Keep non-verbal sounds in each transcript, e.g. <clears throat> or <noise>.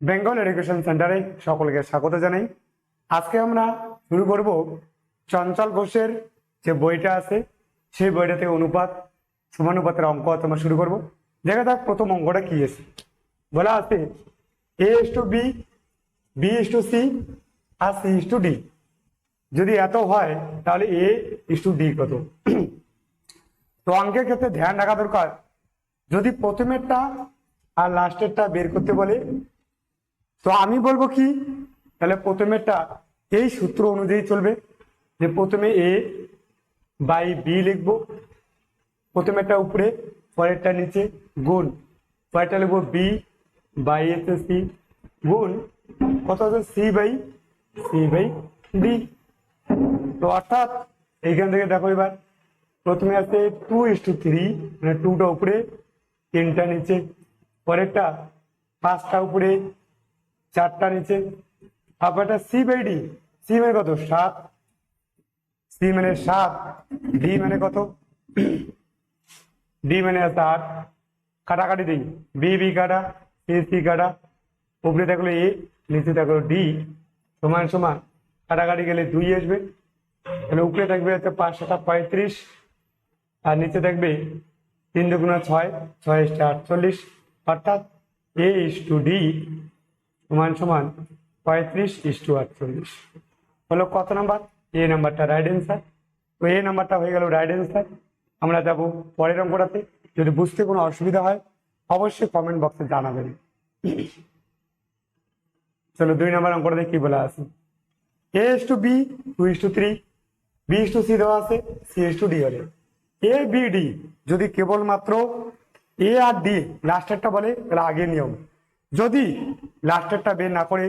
Bengal education সেন্টারে সকলকে স্বাগত জানাই। আজকে আমরা শুরু করব চঞ্চল ঘোষের যে বইটা আছে, সেই বইটা থেকে অনুপাত, সমানুপাতের অঙ্ক আমরা শুরু করব। দেখা যাক প্রথম অঙ্কটা কি আছে। বলা আছে A is to B B is to C R C is to D যদি এত হয়, তাহলে এ ইস টু ডি কত? তো অঙ্কের ক্ষেত্রে ধ্যান রাখা দরকার। যদি প্রথমেরটা আর লাস্টেরটা বের করতে বলে তো আমি বলব কি, তাহলে প্রথমেরটা এই সূত্র অনুযায়ী চলবে যে প্রথমে এ বাই বি লিখব প্রথমেরটা উপরে পরেরটা নিচে, গুণ। পরেরটা লিখব বি বাই এতে সি গুণ। কত আছে C by C by D তো অর্থাৎ এইখান থেকে দেখো এবার, প্রথমে আছে টু ইস টু থ্রি মানে টুটা উপরে, তিনটা নিচে, পরেরটা পাঁচটা উপরে চারটা নিচে। তারপরটা সি বাই ডি সি মানে কত? সাত। সি মানে সাত। ডি মানে কত? ডি মানে আছে আট। কাটাকাটি দিই। বি বি কাটা সি সি কাটা। উপরে থাকল এ নিচে থাকল ডি সমান সমান। কাটাকাটি গেলে দুই আসবে। তাহলে উপরে থাকবে হচ্ছে পাঁচ সাতা পঁয়ত্রিশ। আর নিচে থাকবে তিন দুগুণা ছয়। ছয় আটচল্লিশ। অর্থাৎ এ ইস টু ডি সমান সমান পঁয়ত্রিশ ইস টু আটচল্লিশ। হলো কত নাম্বার? এ নাম্বারটা রাইট অ্যান্সার তো এ নাম্বারটা হয়ে গেল রাইট অ্যান্সার আমরা যাব পরের অঙ্কটাতে। যদি বুঝতে কোনো অসুবিধা হয়, অবশ্যই কমেন্ট বক্সে জানাবেন। চলো দুই নম্বর অঙ্কটাতে কি বলা আছে? A is to B two is to three B is to C দেওয়া আছে সি ইস টু ডি হলে এ বি ডি যদি কেবলমাত্র এ আর ডি লাস্টেরটা বলে, তাহলে আগে নিয়ম। যদি লাস্টেরটা বের না করে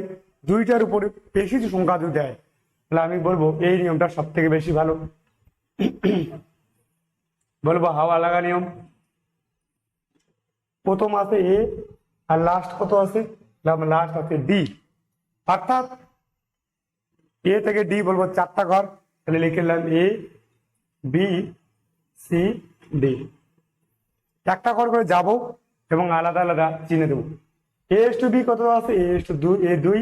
দুইটার উপরে বেশি সংখ্যা যদি দেয়, তাহলে আমি বলব এই নিয়মটা সব থেকে বেশি ভালো। বলব হাওয়া লাগা নিয়ম। প্রথম আছে এ, আর লাস্ট কত আছে? লাস্ট আছে ডি অর্থাৎ এ থেকে ডি বলব চারটা ঘর। তাহলে লিখে নিলাম এ বি সি ডি একটা ঘর করে যাব এবং আলাদা আলাদা চিনে দেবো। এ এস টু বি কত দেওয়া আছে? এ এস টু দুই এ দুই,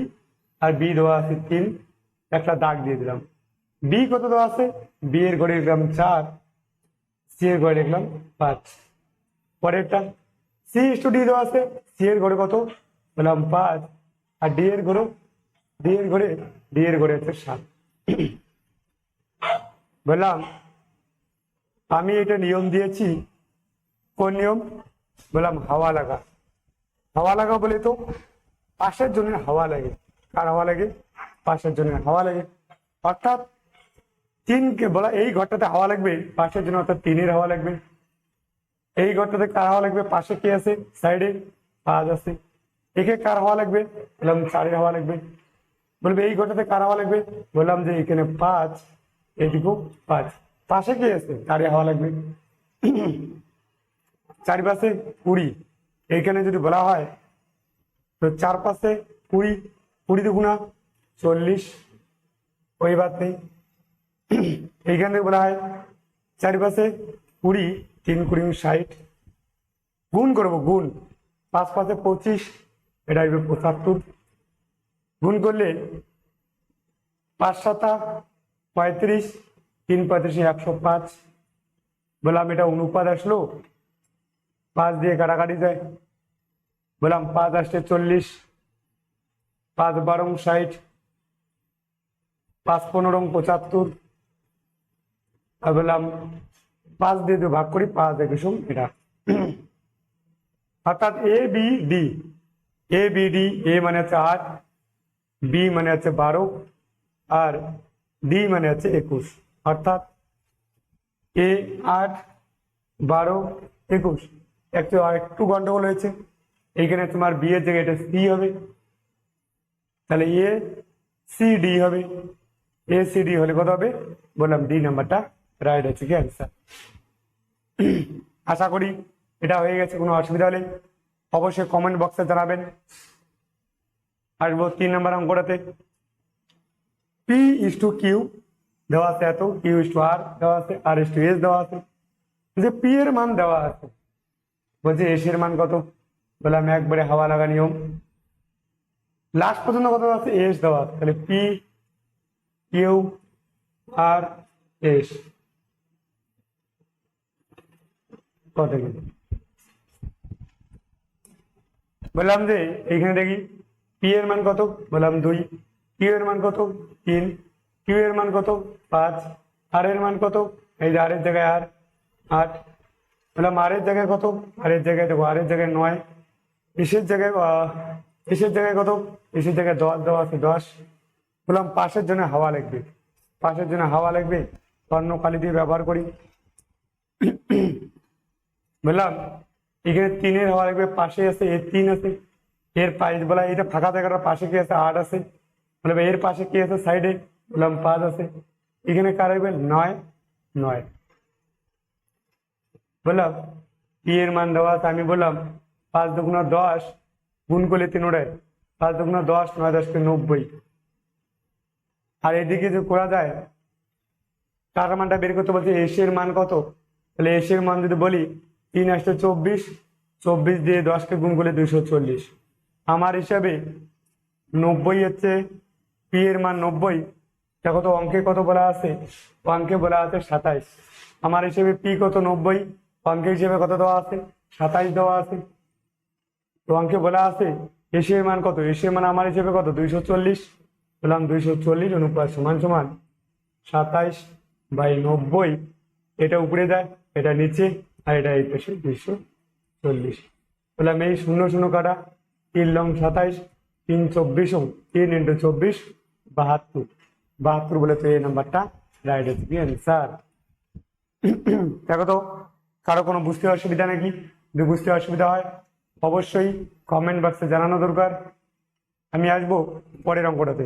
আর বি দেওয়া আছে তিন। একটা দাগ দিয়ে দিলাম। বি কত দেওয়া আছে? বি এর ঘরে লিখলাম চার সি এর ঘরে লিখলাম পাঁচ। পরেরটা সি ইস টু ডি দেওয়া আছে। সি এর ঘরে কত? বললাম পাঁচ। আর ডি এর ঘরে ডি এর ঘরে ডি এর ঘরে হচ্ছে সাত। বললাম, আমি এটা নিয়ম দিয়েছি। কোন নিয়ম? বললাম হাওয়া লাগা। হাওয়া লাগা বলে তো। পাশের জন্য হাওয়া লাগে। কার হাওয়া লাগে? পাশের জন্য হাওয়া লাগে। অর্থাৎ তিনকে বলা, এই ঘরটাতে হাওয়া লাগবে, পাশের জন্য অর্থাৎ তিনের হাওয়া লাগবে। এই ঘরটাতে কার হাওয়া লাগবে? পাশে কি আছে? সাইডে পাঁচ আছে। একে কার হাওয়া লাগবে? বললাম চারের হাওয়া লাগবে। বলবে, এই ঘরটাতে কার হাওয়া লাগবে? বললাম যে এখানে পাঁচ, এইটুকু পাঁচ। পাশে কি আছে? চারে হাওয়া লাগবে। চারিপাশে কুড়ি। এইখানে যদি বলা হয়, তো চারপাশে কুড়ি কুড়ি দুগুণা চল্লিশ ওই বাদ নেই এইখান বলা হয়, চারিপাশে কুড়ি, তিন কুড়ি ষাট। গুণ করব, গুণ। পাঁচ পাশে পঁচিশ, এটা আসবে পঁচাত্তর। গুণ করলে পাঁচ সাতা, পঁয়ত্রিশ, তিন পঁয়ত্রিশে, একশো পাঁচ। বললাম এটা অনুপাত আসলো পাঁচ দিয়ে কাটাকাটি যায়। বললাম পাঁচ আসছে চল্লিশ, পাঁচ বারো ষাট, পাঁচ পনেরো পঁচাত্তর। আর বললাম পাঁচ দিয়ে দিয়ে ভাগ করি, পাঁচ একুশ এটা। অর্থাৎ A B D A B D A মানে হচ্ছে আট বি মানে হচ্ছে বারো, আর ডি মানে হচ্ছে একুশ। অর্থাৎ এ আট, বারো, একুশ। একটু একটু গন্ডগোল হয়েছে। এইখানে তোমার বি এর জায়গায় এটা সি হবে। তাহলে এ সি ডি হবে। এ সি ডি হলে কত হবে? বললাম ডি নাম্বারটা রাইট আছে, কি অ্যান্সার <clears throat> আশা করি এটা হয়ে গেছে, কোনো অসুবিধা হলে অবশ্যই কমেন্ট বক্সে জানাবেন। আসব তিন নম্বর অঙ্কটাতে। পি ইস টু কিউ দেওয়া আছে এত কিউ ইস টু আর দেওয়া আছে আর ইস টু এস দেওয়া আছে। যে পি এর মান দেওয়া আছে বলছে এস এর মান কত? বললাম একবারে হাওয়া লাগা নিয়ম। লাস্ট পর্যন্ত কত আছে এস দেওয়া। তাহলে পি কিউ আর এস কত বললাম যে, এইখানে দেখি পি এর মান কত? বললাম দুই। কিউ এর মান কত? তিন। কিউ এর মান কত? পাঁচ। আর এর মান কত? এই যে আর এর জায়গায় আর আট। বললাম আর জায়গায় কত? আর জায়গায় দেখো আর জায়গায় নয়। এসের জায়গায় এসের জায়গায় কত? এসের জায়গায় দশ, দেওয়া আছে দশ। বললাম, পাশের জন্য হাওয়া লাগবে। পাশের জন্য হাওয়া লাগবে, স্বর্ণ কালি দিয়ে ব্যবহার করি। বললাম, এখানে তিনের হাওয়া লাগবে, পাশে আছে, এর তিন আছে। এর পাইস বলা এটা ফাঁকা জায়গাটার পাশে কি আছে? আট আছে। বললাম, এর পাশে কি আছে? সাইডে বললাম, পাঁচ আছে। এখানে কার লাগবে? নয় নয়। বললাম পি এর মান দেওয়া আছে, আমি বললাম, পাঁচ দুগুণ দশ গুণ করলে তিন ওড়ায়, পাঁচ দুগুণ দশ নয় দশকে নব্বই। আর এদিকে যদি করা যায় তার মানটা বের করতে বলছে এসের মান কত? তাহলে এসের মান যদি বলি, তিন আসতে চব্বিশ চব্বিশ দিয়ে দশকে গুণ করলে দুইশো চল্লিশ। আমার হিসাবে নব্বই হচ্ছে পি এর মান নব্বই। দেখো তো অঙ্কে কত বলা আছে? অঙ্কে বলা আছে সাতাইশ। আমার হিসেবে পি কত? নব্বই। অঙ্কে হিসেবে কত দেওয়া আছে? সাতাইশ দেওয়া আছে। তো অঙ্কে বলা আছে এসির মান কত? এসির মান আমার হিসেবে কত? দুইশো চল্লিশ। বললাম দুইশো চল্লিশ, অনুপাত সমান সমান সাতাইশ বাই নব্বই। এটা উপরে যায়, এটা নিচে, আর এটা এই পাশে দুইশো চল্লিশ। বললাম এই শূন্য শূন্য কাটা, তিন লং সাতাইশ, তিন চব্বিশ তিন ইন্টু চব্বিশ, বাহাত্তর। বাহাত্তর বলে তো এই নাম্বারটা রাইট কি অ্যান্সার দেখো তো কারও কোনো বুঝতে অসুবিধা নাকি যদি বুঝতে অসুবিধা হয়, অবশ্যই কমেন্ট বক্সে জানানো দরকার। আমি আসব পরের অঙ্কটাতে।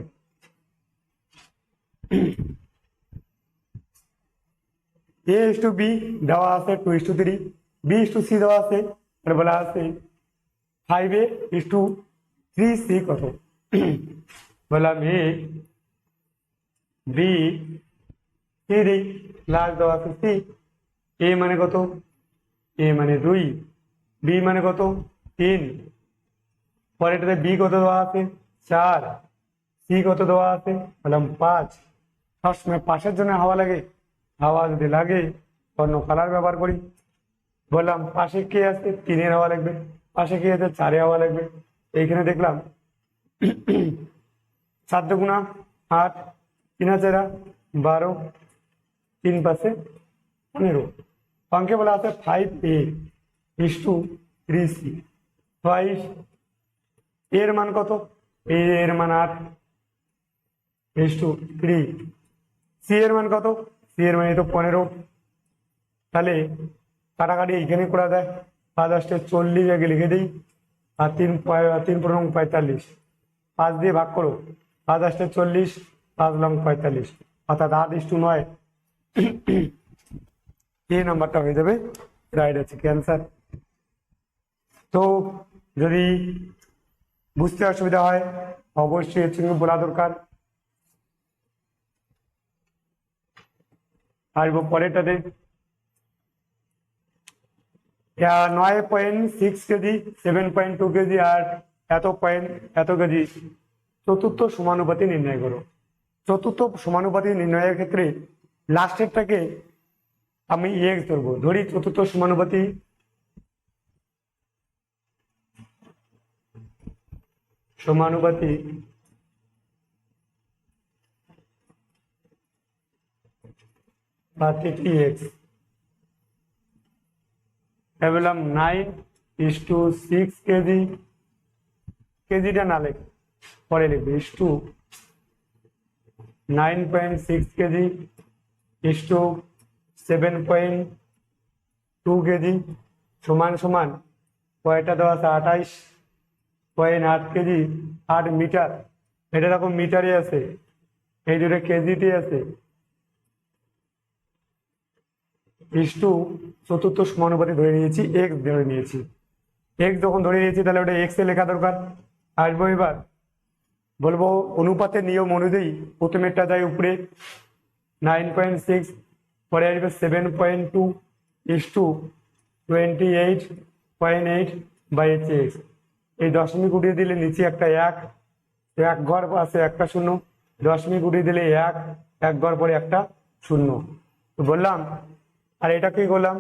এ ইস টু বি দেওয়া আছে two is to three B is to C দেওয়া আছে বলা আছে five A is to three C কত? বললাম এ বি থ্রি দেওয়া আছে সি এ মানে কত? এ মানে দুই বি মানে কত? তিন। পরেরটাতে বি কত দেওয়া আছে? চার। সি কত দেওয়া আছে? বললাম পাঁচ। সবসময় পাশের জন্য হাওয়া লাগে। হাওয়া যদি লাগে, অন্য কালার ব্যবহার করি। বললাম পাশে কে আছে? তিনের হাওয়া লাগবে। পাশে কে আছে? চারে হাওয়া লাগবে। এইখানে দেখলাম <clears throat> সাত দুগুণা আট, তিন হাজারা বারো, তিন পাশে পনেরো। অঙ্কে বলা আছে five A is to three C five এর মান কত এ এর মান আট ইস টু থ্রি সি এর মান কত সি এর মান তো পনেরো তাহলে কাটাকাটি এইখানে করা যায় পাঁচ আসতে চল্লিশ আগে লিখে দিই আর তিন তিন পনেরো পঁয়তাল্লিশ পাঁচ দিয়ে ভাগ করো পাঁচ আসতে চল্লিশ পাঁচ লং পঁয়তাল্লিশ অর্থাৎ আট ইস টু নয় এই নাম্বারটা হয়ে যাবে রাইট আছে ক্যান্সার তো যদি বুঝতে অসুবিধা হয়, অবশ্যই এর সঙ্গে বলা দরকার। আসব পরেরটাতে। নয় point six KG seven point two KG, আর এত পয়েন্ট এত কেজি। চতুর্থ সমানুপাতি নির্ণয় করো। চতুর্থ সমানুপাতি নির্ণয়ের ক্ষেত্রে লাস্টেরটাকে আমি এক্স ধরবো ধরি চতুর্থ সমানুপাতি। সমানুপাতি। পাতিটি এক্স নাইন টু কেজি পরে লিখবে two nine point KG two seven point two KG সমান সমান কয়টা আছে? আঠাইশ পয়েন্ট আট কেজি আট মিটার। এটা রকম মিটারে আছে। এই দুটো কেজিতে আছে। ইস টু চতুর্থ সমানুপাতি ধরে নিয়েছি এক্স ধরে নিয়েছি। এক্স যখন ধরে নিয়েছি, তাহলে ওটা এক্স লেখা দরকার। আসব এবার। বলব অনুপাতের নিয়ম অনুযায়ী প্রথমেরটা যায় উপরে। নাইন পয়েন্ট সিক্স পরে আসবে seven point two is to twenty eight point eight by H X এই দশমিক উঠিয়ে দিলে নিচে একটা এক এক ঘর আছে একটা শূন্য। দশমিক উঠিয়ে দিলে এক এক ঘর পরে একটা শূন্য। তো বললাম, আর এটা কি করলাম?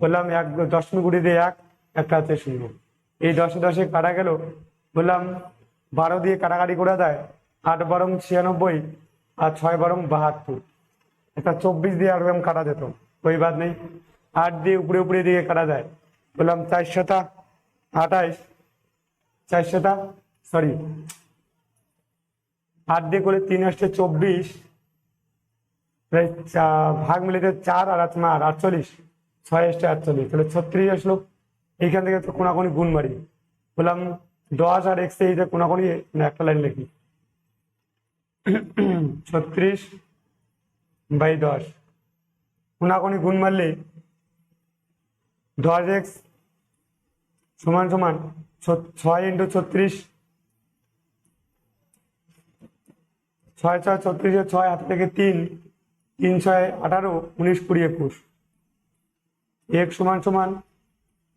বললাম এক, দশমিক উঠিয়ে দিয়ে এক, একটা আছে শূন্য। এই দশে দশে কাটা গেল। বললাম, বারো দিয়ে কাটাকাটি করে দেয় আট বরং ছিয়ানব্বই আর ছয় বারং বাহাত্তর। এটা চব্বিশ দিয়ে আরও কাটা যেত ওই বাদ নেই। আট দিয়ে উপরে উপরে দিয়ে কাটা যায়। বললাম, চারশোটা? আঠাইশ? চারশোটা? সরি। আট দিয়ে করে তিন আসছে চব্বিশ। ভাগ মিলিতে চার আর আর আটচল্লিশ। ছয় আসছে আটচল্লিশ। তাহলে ছত্রিশ আসলো। এইখান থেকে তো কোনাকুনি গুণ মারি বললাম, দশ আর এক্স এই যে কোনাকুনি একটা লাইন লিখি। ছত্রিশ বাই দশ। কোনাকুনি গুণ মারলে দশ এক্স সমান সমান ছয় ইন্টু ছত্রিশ। ছয় ছয় ছত্রিশে ছয় হাত থেকে তিন তিন ছয় আঠারো, উনিশ কুড়ি একুশ। এক সমান সমান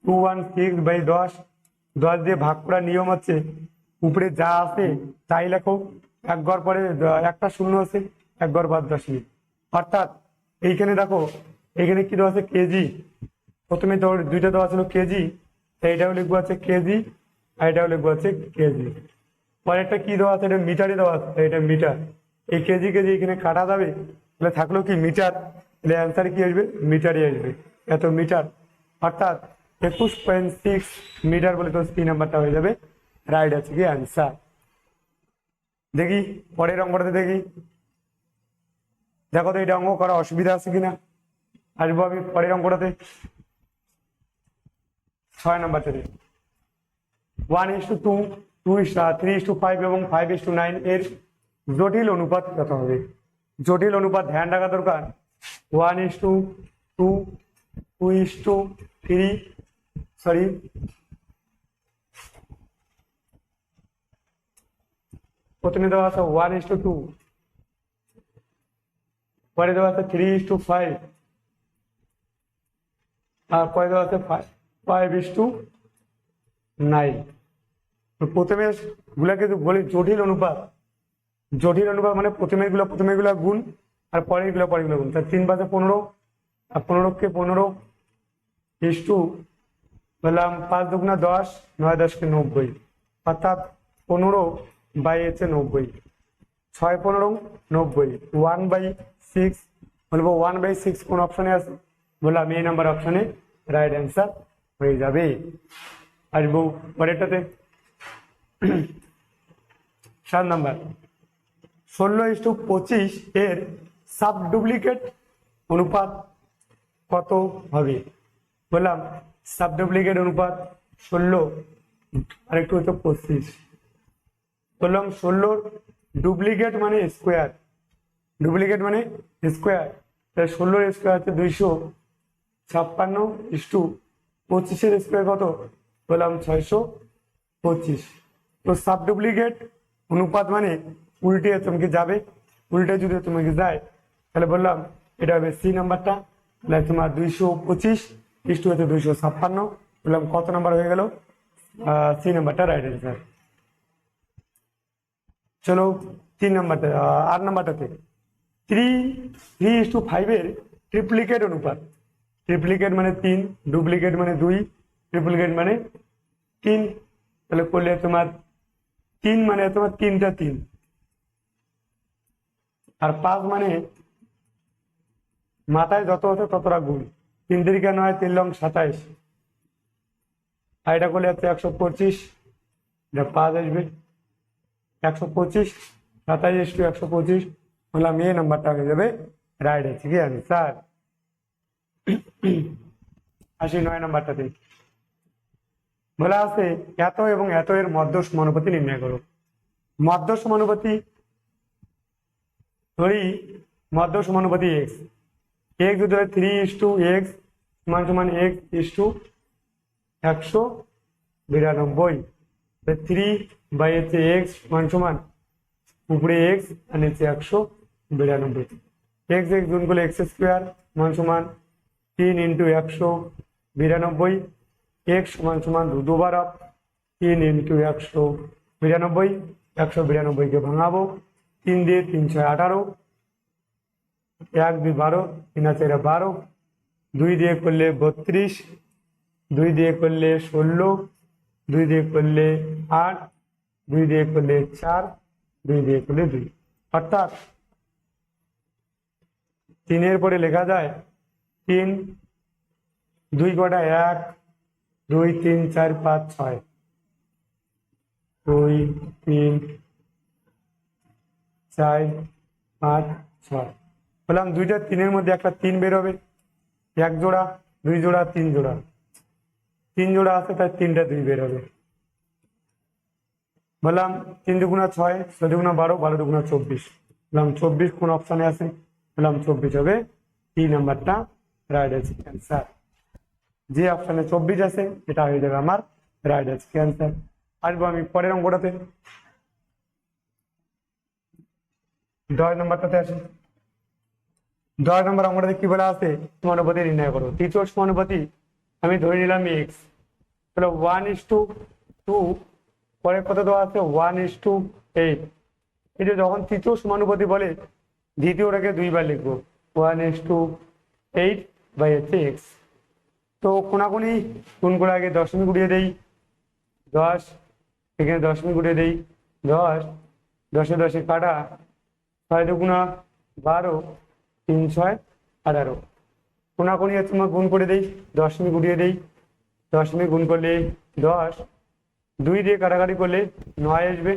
টু ওয়ান সিক্স বাই দশ। দশ দিয়ে ভাগ করার নিয়ম হচ্ছে উপরে যা আছে তাই লেখো। এক ঘর পরে একটা শূন্য আছে এক ঘর বাদ দশমিক অর্থাৎ এইখানে দেখো, এইখানে কি দেওয়া আছে? কেজি। প্রথমে দুইটা দেওয়া ছিল কেজি। এইটাও লিখব আছে কেজি, আর এটাও লিখব আছে কেজি। পরে একটা কি দেওয়া আছে? এটা মিটারে দেওয়া আছে এটা মিটার। এই কেজি কেজি এখানে কাটা যাবে, তাহলে থাকল কি মিটার? তাহলে অ্যান্সার কি আসবে? মিটারই আসবে। এত মিটার। অর্থাৎ একুশ পয়েন্ট সিক্স মিটার বলে তো তিন নাম্বারটা হয়ে যাবে। রাইট আছে কি? অ্যান্সার দেখি, পরের অঙ্কটাতে দেখি। দেখো তো, এটা অঙ্ক করা অসুবিধা আছে কিনা? আসব আমি পরের অঙ্কটাতে। ছয় নাম্বারটাতে one is to two two is three is to five এবং ফাইভ ইস টু নাইন এর জটিল অনুপাত কত হবে? জটিল অনুপাত ধ্যান রাখা দরকার। One is to two two is to three sorry প্রথমে দেওয়া আছে ওয়ান ইস টু টু পরে দেওয়া আছে থ্রি ইস টু ফাইভ আর পরে দেওয়া আছে ফাইভ ইস টু নাইন প্রথমে গুলাকে বলি, জটিল অনুপাত। জটিল অনুপাত মানে প্রথমেরগুলো প্রথমেরগুলো গুণ, আর পরেরগুলো পরেরগুলো গুণ। তার তিন পাশে পনেরো, আর পনেরোকে পনেরো ইস টু বললাম পাঁচ দুগুণা দশ, নয় দশকে নব্বই। অর্থাৎ পনেরো বাই হচ্ছে নব্বই। ছয় পনেরো নব্বই ওয়ান বাই সিক্স বলব ওয়ান বাই সিক্স কোন অপশনে আছে? বললাম, এই নাম্বার অপশনে রাইট অ্যান্সার হয়ে যাবে। আসব পরেরটাতে। সাত নাম্বার ষোলো ইস টু পঁচিশ এর সাব ডুপ্লিকেট অনুপাত কত হবে? বললাম সাব ডুপ্লিকেট অনুপাত ষোলো, আরেকটু হচ্ছে পঁচিশ। বললাম, ষোলোর ডুপ্লিকেট মানে স্কোয়ার। ডুপ্লিকেট মানে স্কোয়ার। তাহলে ষোলোর স্কোয়ার হচ্ছে দুইশো, ছাপ্পান্ন ইস্টু পঁচিশের স্কোয়ার কত? বললাম ছয়শো পঁচিশ। তো সাব ডুপ্লিকেট অনুপাত মানে উল্টে তোমাকে যাবে, উল্টে যদি তোমাকে যায়, তাহলে বললাম এটা হবে সি নাম্বারটা, তাহলে তোমার দুইশো পঁচিশ ইস্টু হচ্ছে দুইশো ছাপ্পান্ন, বললাম কত নাম্বার হয়ে গেল? সি নাম্বারটা রাইট অ্যান্সার চলো তিন নাম্বারটা আট নাম্বারটাতে। থ্রি থ্রি ইস টু ফাইভের ট্রিপ্লিকেট অনুপাত। ট্রিপ্লিকেট মানে তিন ডুপ্লিকেট মানে দুই ট্রিপ্লিকেট মানে তিন। তাহলে করলে তোমার তিন মানে তোমার তিনটা তিন। আর পাঁচ মানে মাথায় যত হতো ততটা গুণ। তিন তিরিকা নয়, তিন লং সাতাইশ। আর এটা করলে একশো পঁচিশ। এটা পাঁচ আসবে। একশো পঁচিশ, সাতাইশ টু একশো পঁচিশ বললাম এই নাম্বারটা হয়ে যাবে রাইট আছে কি স্যার। আসি নয় নাম্বারটাতে। বলা আছে, এত এবং এত এর মধ্য সমানুপাতি নির্ণয় করো। মধ্য সমানুপাতি ধরি মধ্য সমানুপাতি এক্স এক্স যদি থ্রি ইস টু এক্স সমান সমান এক্স ইস টু একশো বিরানব্বই। থ্রি বাই হচ্ছে এক্স সমান সমান উপরে এক্স আর নিচে একশো বিরানব্বই। এক্স এক্স গুণ করলে এক্স স্কোয়ার সমান সমান তিন ইন্টু একশো বিরানব্বই। এক্স সমান সমান দুবার তিন ইন্টু একশো বিরানব্বই। একশো বিরানব্বইকে ভাঙাবো, তিন দিয়ে তিন ছয় আঠারো। এক দুই বারো, তিন এটা বারো। দুই দিয়ে করলে বত্রিশ। দুই দিয়ে করলে ষোলো। দুই দিয়ে করলে আট, দুই দিয়ে করলে চার, দুই দিয়ে করলে দুই। অর্থাৎ তিনের পরে লেখা যায় তিন, দুই কটা এক, দুই, তিন, চার, পাঁচ, ছয়। দুই, তিন, চার, পাঁচ, ছয়। বললাম দুইটা তিনের মধ্যে একটা তিন বেরোবে এক জোড়া, দুই জোড়া, তিন জোড়া। তিন জোড়া আছে, তাই তিনটা দুই বেরোবে বললাম, তিন দুগুণা ছয় ছয় দুগুণা বারো বারো দুগুণা চব্বিশ। বললাম, চব্বিশ কোন অপশানে আছে? বললাম, চব্বিশ হবে। ই নাম্বারটা রাইট আছে ক্যান্সার যে অপশানে চব্বিশ আছে, এটা হয়ে যাবে আমার রাইট আছে ক্যান্সার আসব আমি পরের অঙ্কটাতে। দশ নম্বরটাতে আসি। দশ নম্বর অঙ্কটাতে কি বলা আছে? সমানুপাতি নির্ণয় করো। তৃতীয় সমানুপাতি আমি ধরে নিলাম এক্স তাহলে ওয়ান ইস টু টু পরে কত দেওয়া আছে ওয়ান ইস টু এইট এটা যখন তৃতীয় সমানুপাতি বলে, দ্বিতীয়টাকে দুইবার লিখব। One is to eight by হচ্ছে এক্স তো কোনাকুনি কোন করে আগে দশমিক উড়িয়ে দেই। দশ, এখানে দশমিক উড়িয়ে দেই। দশ, দশে দশে কাটা ছয় দুগুণা বারো, তিন ছয় আঠারো। কোনাকুনি হচ্ছে আমরা গুণ করে দেই। দশমিক উড়িয়ে দেই। দশমিক গুণ করলে দশ। দুই দিয়ে কাটাকাটি করলে নয় আসবে।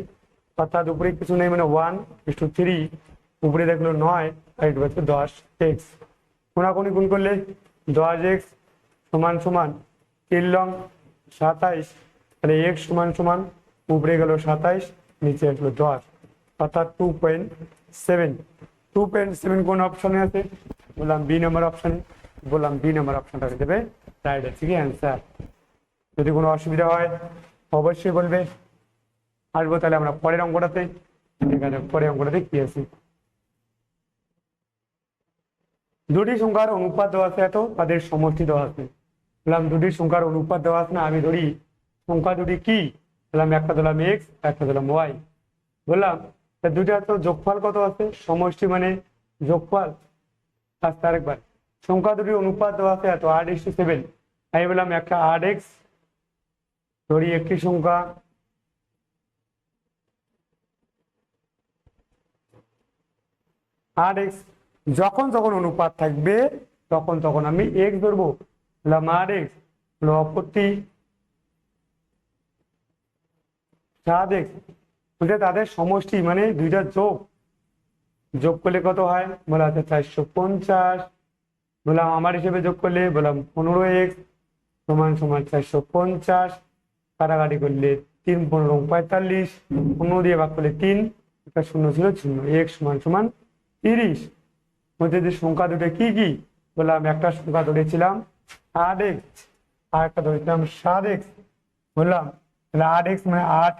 অর্থাৎ উপরে কিছু নেই মানে ওয়ান ইস টু থ্রি উপরে দেখল নয়, আর এটা হচ্ছে দশ এক্স কোনাকুনি গুণ করলে দশ এক্স সমান সমান তিন লং সাতাইশ। তাহলে এক্স সমান সমান উপরে গেল সাতাইশ, নিচে আসলো দশ। অর্থাৎ two point seven two point seven কোন অপশনে আছে? বললাম বি নম্বর অপশনে বললাম বি নাম্বার অপশনটা হয়ে যাবে। রাইট আছে কি অ্যান্সার যদি কোনো অসুবিধা হয়, অবশ্যই বলবে। আসব তাহলে আমরা পরের অঙ্কটাতে। পরের অঙ্কটাতে কি আছে? দুটি সংখ্যার অনুপাত দেওয়া আছে এত, তাদের সমষ্টি দেওয়া আছে। বললাম দুটি সংখ্যার অনুপাত দেওয়া আছে না, আমি ধরি। সংখ্যা দুটি কি? বললাম একটা দিলাম এক্স একটা দিলাম ওয়াই বললাম, তা দুইটা তো যোগফল কত আছে? সমষ্টি মানে যোগফল। আচ্ছা আরেকবার। সংখ্যা দুটি অনুপাত দেওয়া আছে এত আট এক্স টু সেভেন আমি বললাম একটা আট এক্স ধরি একটি সংখ্যা। আট এক্স যখন যখন অনুপাত থাকবে, তখন তখন আমি এক্স ধরবো। বললাম আট এক্স হলো অপরটি। সাত এক্স বলতে তাদের সমষ্টি মানে দুইটা যোগ। যোগ করলে কত হয়? বলা আছে চারশো পঞ্চাশ। বললাম, আমার হিসেবে যোগ করলে, বললাম, পনেরো এক্স সমান সমান চারশো পঞ্চাশ, কাটাকাটি করলে তিন পনেরো পঁয়তাল্লিশ, পনেরো দিয়ে ভাগ করলে তিন, একটা শূন্য ছিল শূন্য এক্স সমান সমান তিরিশ। মধ্যে যে সংখ্যা দুটো কি কি? বললাম, একটা সংখ্যা ধরেছিলাম আট এক্স আর একটা ধরেছিলাম সাত এক্স বললাম, তাহলে আট এক্স মানে আট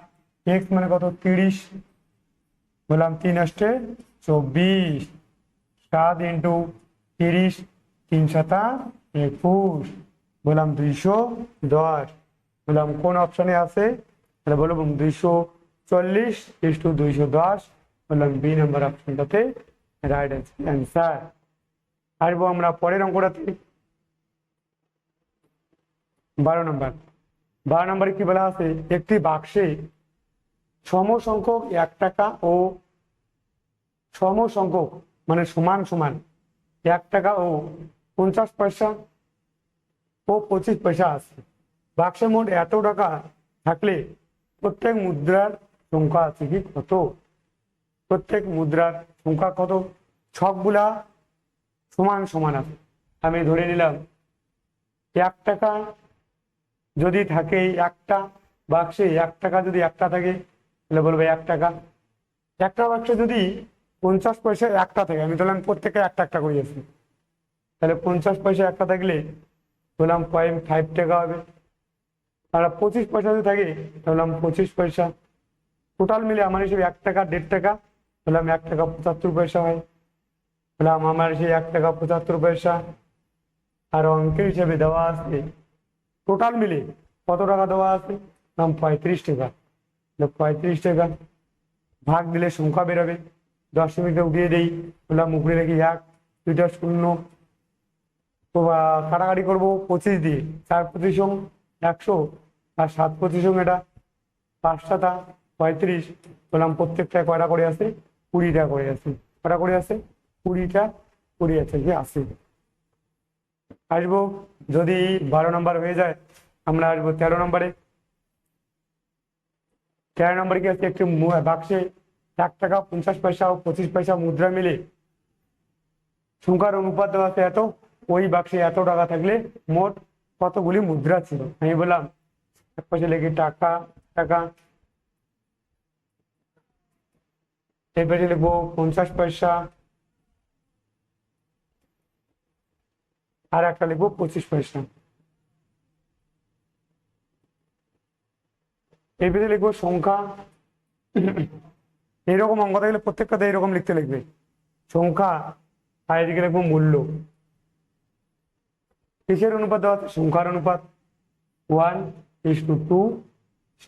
এক্স মানে কত? তিরিশ। বললাম, তিন আসতে চব্বিশ। সাত ইন্টু তিরিশ তিন সাতা, একুশ। বললাম দুইশো দশ। বললাম কোন অপশনে আছে? তাহলে বললাম দুইশো চল্লিশ ইস দুইশো দশ। বললাম বি নাম্বার অপশনটাতে রাইট অ্যান্সার আসব আমরা পরের অঙ্কটাতে বারো নম্বর। বারো নম্বরে কি বলা আছে? একটি বাক্সে সম সংখ্যক এক টাকা ও সম সংখ্যক মানে সমান সমান, এক টাকা ও পঞ্চাশ পয়সা ও পঁচিশ পয়সা আছে। বাক্সে মোট এত টাকা থাকলে প্রত্যেক মুদ্রার সংখ্যা আছে কি? কত? প্রত্যেক মুদ্রার সংখ্যা কত? ছকগুলা সমান সমান আছে। আমি ধরে নিলাম, এক টাকা যদি থাকে একটা বাক্সে, এক টাকা যদি একটা থাকে, তাহলে বলব এক টাকা। একটা বাক্সে যদি পঞ্চাশ পয়সা একটা থাকে, আমি ধরলাম প্রত্যেকে একটা একটা করে তাহলে পঞ্চাশ পয়সা একটা থাকলে বললাম পয়েন্ট ফাইভ টাকা হবে। আর পঁচিশ পয়সা যদি থাকে তাহলে পঁচিশ পয়সা। টোটাল মিলে আমার হিসেবে এক টাকা, দেড় টাকা, বললাম এক টাকা পঁচাত্তর পয়সা হয়। বললাম আমার সেই এক টাকা পঁচাত্তর পয়সা। আর অঙ্কের হিসেবে দেওয়া আছে টোটাল মিলে কত টাকা দেওয়া আছে? দাম পঁয়ত্রিশ টাকা। পঁয়ত্রিশ টাকা। ভাগ দিলে সংখ্যা বেরোবে। দশমিকে উঠিয়ে দেই। বললাম উপরে রেখে এক দুইটা শূন্য। কাটাকাটি করব পঁচিশ দিয়ে। চার পঁচিশং একশো আর সাত পঁচিশং এটা। পাঁচটাটা পঁয়ত্রিশ। বললাম প্রত্যেকটায় কয়টা করে আছে কুড়িটা করে আছে কটা করে আছে কুড়িটা কুড়ি আছে কি আশি আসব যদি বারো নম্বর হয়ে যায়, আমরা আসব তেরো নম্বরে। তেরো নম্বরে কি আছে? একটি বাক্সে এক টাকা পঞ্চাশ পয়সা ও পঁচিশ পয়সা মুদ্রা মিলে সংখ্যার অনুপাত দেওয়া আছে এত। ওই বাক্সে এত টাকা থাকলে মোট কতগুলি মুদ্রা ছিল? আমি বললাম, এক পাশে লিখি টাকা টাকা। এবারে লিখব পঞ্চাশ পয়সা। আর একটা লিখব পঁচিশ পয়সা। এবারে লিখব সংখ্যা। এইরকম অঙ্ক থাকলে প্রত্যেকটাতে এরকম লিখতে লিখবে। সংখ্যা, আর এদিকে লিখব মূল্য। কিসের অনুপাত দেওয়া আছে? সংখ্যার অনুপাত। One is to two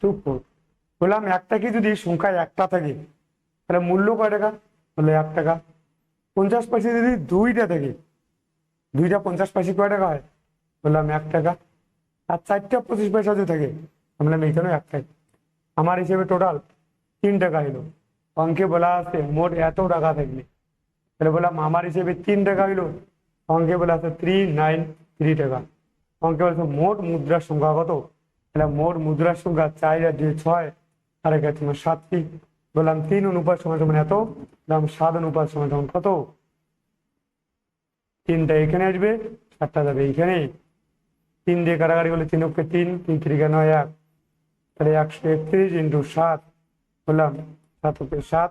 to four. বললাম, একটা কি যদি সংখ্যায় একটা থাকে, তাহলে মূল্য কয় টাকা? বলল, এক টাকা। পঞ্চাশ পয়সা যদি দুইটা থাকে, দুইটা পঞ্চাশ পয়সা কয় টাকা হয়? বললাম, এক টাকা। আর চারটা পঁচিশ পয়সা যদি থাকে, বললাম এইখানে এক টাকা। আমার হিসেবে টোটাল তিন টাকা এলো অঙ্কে বলা আছে, মোট এত টাকা থাকলে তাহলে বললাম, আমার হিসেবে তিন টাকা হইল। অঙ্কে বলা আছে থ্রি নাইন থ্রি টাকা। অঙ্কে বলছে মোট মুদ্রার সংখ্যা কত? তাহলে মোট মুদ্রার সংখ্যা চার আর দুই ছয় আর এক তোমার সাতটি বললাম তিন অনুপাত সমান সমান এত, বললাম সাত অনুপাত সমান সমান কত? তিনটা এখানে আসবে চারটা যাবে এইখানে। তিন দিয়ে কারাগারি হলে তিন অক্ষে তিন তিন তিরিকা নয় এক। তাহলে একশো একত্রিশ ইন্টু সাত, বললাম সাত অক্ষে সাত,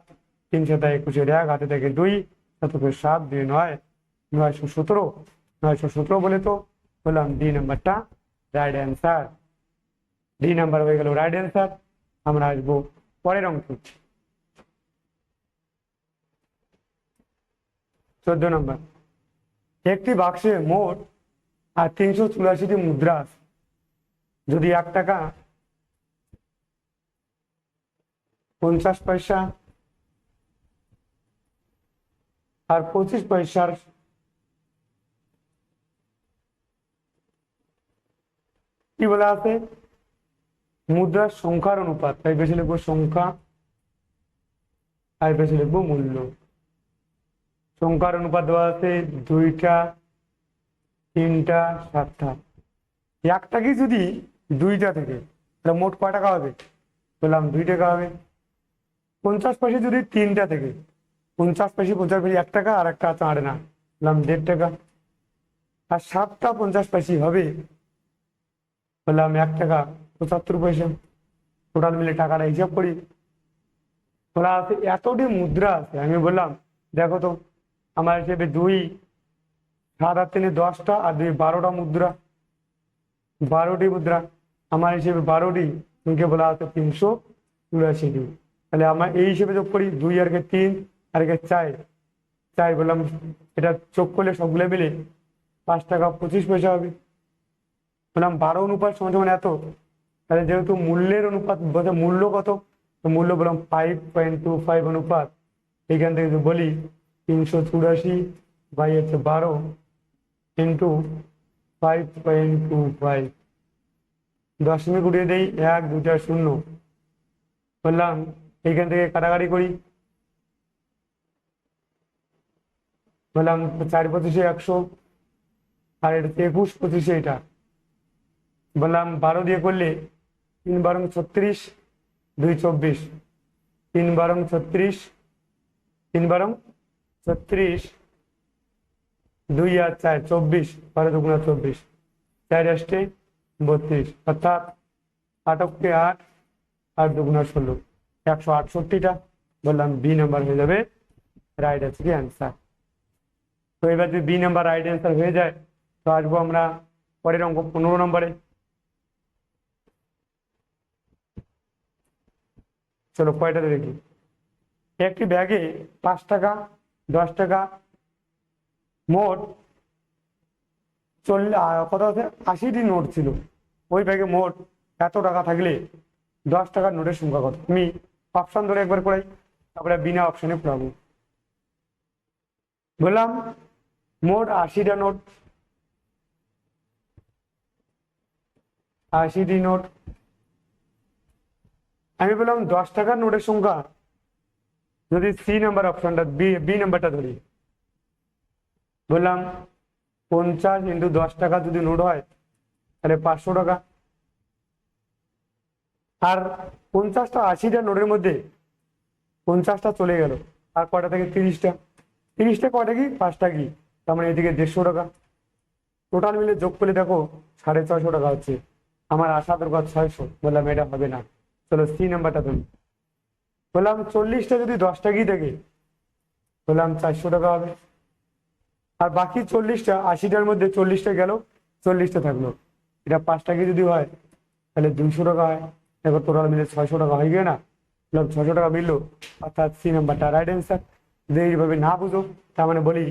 তিন সাত একুশের এক হাতে থেকে দুই, সাত অক্ষে সাত, দুই নয়, নয়শো সতেরো। নয়শো সতেরো বলে তো বললাম ডি নাম্বারটা রাইট অ্যান্সার ডি নাম্বার হয়ে গেল রাইট অ্যান্সার আমরা আসব পরের অঙ্ক চোদ্দ নম্বর একটি বাক্সে মোট আর তিনশো চুরাশিটি মুদ্রা আছে যদি এক টাকা পঞ্চাশ পয়সা আর পঁচিশ পয়সার কি বলা আছে? মুদ্রার সংখ্যার অনুপাত। তাই বেশি লিখব সংখ্যা আর বেশি লিখব মূল্য। সংখ্যার অনুপাত দেওয়া আছে দুইটা, তিনটা, সাতটা। একটা কি যদি দুইটা থেকে, তাহলে মোট কয় টাকা হবে? বললাম দুই টাকা হবে। পঞ্চাশ পয়সা যদি তিনটা থেকে, পঞ্চাশ পয়সা পঞ্চাশ পয়সা এক টাকা আর একটা আড়ে না। বললাম দেড় টাকা। আর সাতটা পঞ্চাশ পয়সা হবে বললাম এক টাকা পঁচাত্তর পয়সা। টোটাল মিলে টাকাটা হিসাব করি। বলা আছে এতটি মুদ্রা আছে, আমি বললাম, দেখো তো, আমার হিসেবে দুই, সাত আর তিনে দশটা আর দুই বারোটা মুদ্রা। বারোটি মুদ্রা, আমার হিসেবে বারোটি তোমাকে বলা আছে তিনশো চুরাশিটি। তাহলে আমার এই হিসেবে যোগ করি, দুই আর কে তিন, আর কে চার। চার বললাম, এটা চোখ করলে সবগুলো মিলে পাঁচ টাকা পঁচিশ পয়সা হবে। বললাম, বারো অনুপাত সমান সমান এত? তাহলে যেহেতু মূল্যের অনুপাত মূল্য কত? মূল্য বললাম ফাইভ পয়েন্ট টু ফাইভ অনুপাত। এখান থেকে বলি, তিনশো চুরাশি বাই হচ্ছে বারো into five point two five দশমিক উঠিয়ে দেই, এক দুটা শূন্য। বললাম এইখান থেকে কাটাকাটি করি। বললাম, চার পঁচিশে একশো, আর এটা একুশ পঁচিশে এটা। বললাম, বারো দিয়ে করলে তিন বারং ছত্রিশ, দুই চব্বিশ। তিন বারং ছত্রিশ, তিন বারং ছত্রিশ, দুই আর চার, চব্বিশ। বারো দুগুণা চব্বিশ। চার আসতে বত্রিশ। অর্থাৎ আটককে আট আর দুগুণা ষোলো। একশো আটষট্টিটা, বললাম বি নাম্বার হয়ে যাবে রাইট আছে কি অ্যান্সার তো এবার যদি বি নাম্বার রাইট অ্যান্সার হয়ে যায়, তো আসব আমরা পরের অঙ্ক পনেরো নম্বরে। চলো কয়টাতে দেখি। একটি ব্যাগে পাঁচ টাকা, দশ টাকা, মোট চল্লিশ কত আছে? আশিটি নোট ছিল। ওই ব্যাগে মোট এত টাকা থাকলে দশ টাকার নোটের সংখ্যা কত? আমি অপশন ধরে একবার করাই তারপরে বিনা অপশনে পড়াবো। বললাম, মোট আশিটা নোট, আশিটি নোট আমি বললাম দশ টাকার নোটের সংখ্যা। যদি সি নাম্বার অপশনটা বি বি নাম্বারটা ধরি। বললাম পঞ্চাশ ইন্টু দশ টাকা যদি নোট হয়, তাহলে পাঁচশো টাকা। আর পঞ্চাশটা আশিটা নোটের মধ্যে পঞ্চাশটা চলে গেল। আর কটা থেকে তিরিশটা? তিরিশটা কটা কি? পাঁচটা কি? তার মানে এদিকে দেড়শো টাকা। টোটাল মিলে যোগ করলে দেখো সাড়ে ছয়শো টাকা হচ্ছে। আমার আশা দরকার ছয়শো। বললাম এটা হবে না। চলো সি নাম্বারটা ধরি বললাম চল্লিশটা যদি দশ টাকাই থাকে বললাম চারশো টাকা হবে। আর বাকি চল্লিশটা, আশিটার মধ্যে চল্লিশটা গেল, চল্লিশটা থাকল। এটা পাঁচ টাকা যদি হয়, তাহলে দুইশো টাকা হয়। দেখো টোটাল মিলে ছয়শো টাকা হয়ে গিয়ে না, বললাম ছয়শো টাকা মিললো। অর্থাৎ সি নাম্বারটা রাইট অ্যান্সার যদি এইভাবে না বুঝো, তার মানে বলি,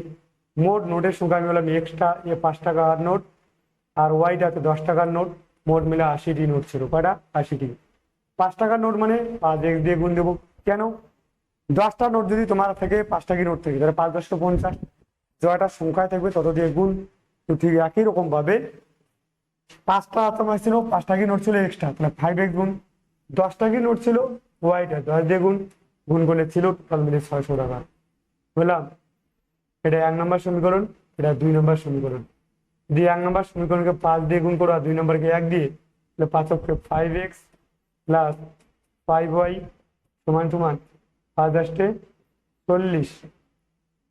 মোট নোটের সংখ্যা আমি বললাম এক্সট্রা এ পাঁচ টাকার নোট, আর ওয়াইটা আছে দশ টাকার নোট, মোট মিলে আশিটি নোট ছিল। কয়টা? আশিটি। পাঁচ টাকার নোট মানে পাঁচ দিয়ে গুণ দেবো। কেন? দশটা নোট যদি তোমার থেকে পাঁচ টাকি নোট থেকে, তাহলে পাঁচ দশটা পঞ্চাশ। যটা সংখ্যায় থাকবে, তত দিয়ে গুণ। তো ঠিক একই রকম ভাবে পাঁচটা তোমার ছিল পাঁচ টাকি নোট ছিল এক্সট্রা তাহলে ফাইভ এক্স গুণ। দশ টাকি নোট ছিল ওয়াইটা দশ দিয়ে গুণ। গুণ করলে ছিল টোটাল মিলে ছয়শো টাকা। বুঝলাম? এটা এক নম্বর সমীকরণ, এটা দুই নম্বর সমীকরণ। দিয়ে এক নম্বর সমীকরণকে পাঁচ দিয়ে গুণ করো, আর দুই নম্বরকে এক দিয়ে, তাহলে পাঁচ অক্ষে five x plus five y সমান সমান পাঁচ দশটে চল্লিশ।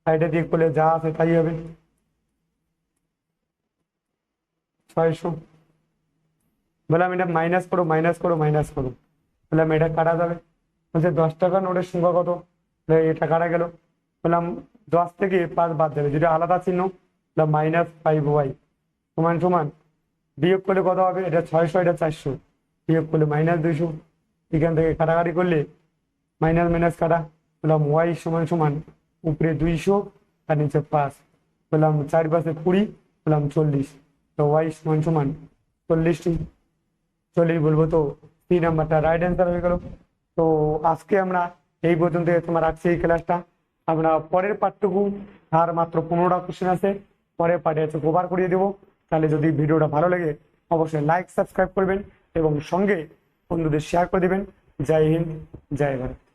আর এটা দিয়ে করলে যা আছে তাই হবে। ছয়শো। বললাম এটা মাইনাস করো মাইনাস করো মাইনাস করো। বললাম এটা কাটা যাবে। বলছে দশ টাকা নোটের সংখ্যা কত? এটা কাটা গেল। বললাম দশ থেকে পাঁচ বাদ যাবে যদি আলাদা চিহ্ন মাইনাস ফাইভ ওয়াই সমান সমান বিয়োগ করলে কত হবে? এটা ছয়শো, এটা চারশো। বিয়োগ করলে মাইনাস দুইশো, এখান থেকে কাটাকাটি করলে মাইনাস মাইনাস কাটা। বললাম ওয়াই সমান সমান উপরে দুইশো, আর নিচে পাঁচ। বললাম চার পাশে কুড়ি, বললাম চল্লিশ। তো ওয়াই সমান সমান চল্লিশটি চল্লিশ বলব তো সি নাম্বারটা রাইট অ্যান্সার হয়ে গেল। তো আজকে আমরা এই পর্যন্ত তোমার রাখছি এই ক্লাসটা আমরা পরের পাঠটুকু, আর মাত্র পনেরোটা কোশ্চেন আছে, পরের পাঠে আছে কভার করিয়ে দেবো। তাহলে যদি ভিডিওটা ভালো লাগে, অবশ্যই লাইক সাবস্ক্রাইব করবেন। এবং সঙ্গে বন্ধুদের শেয়ার করে দেবেন। জয় হিন্দ জয় ভারত।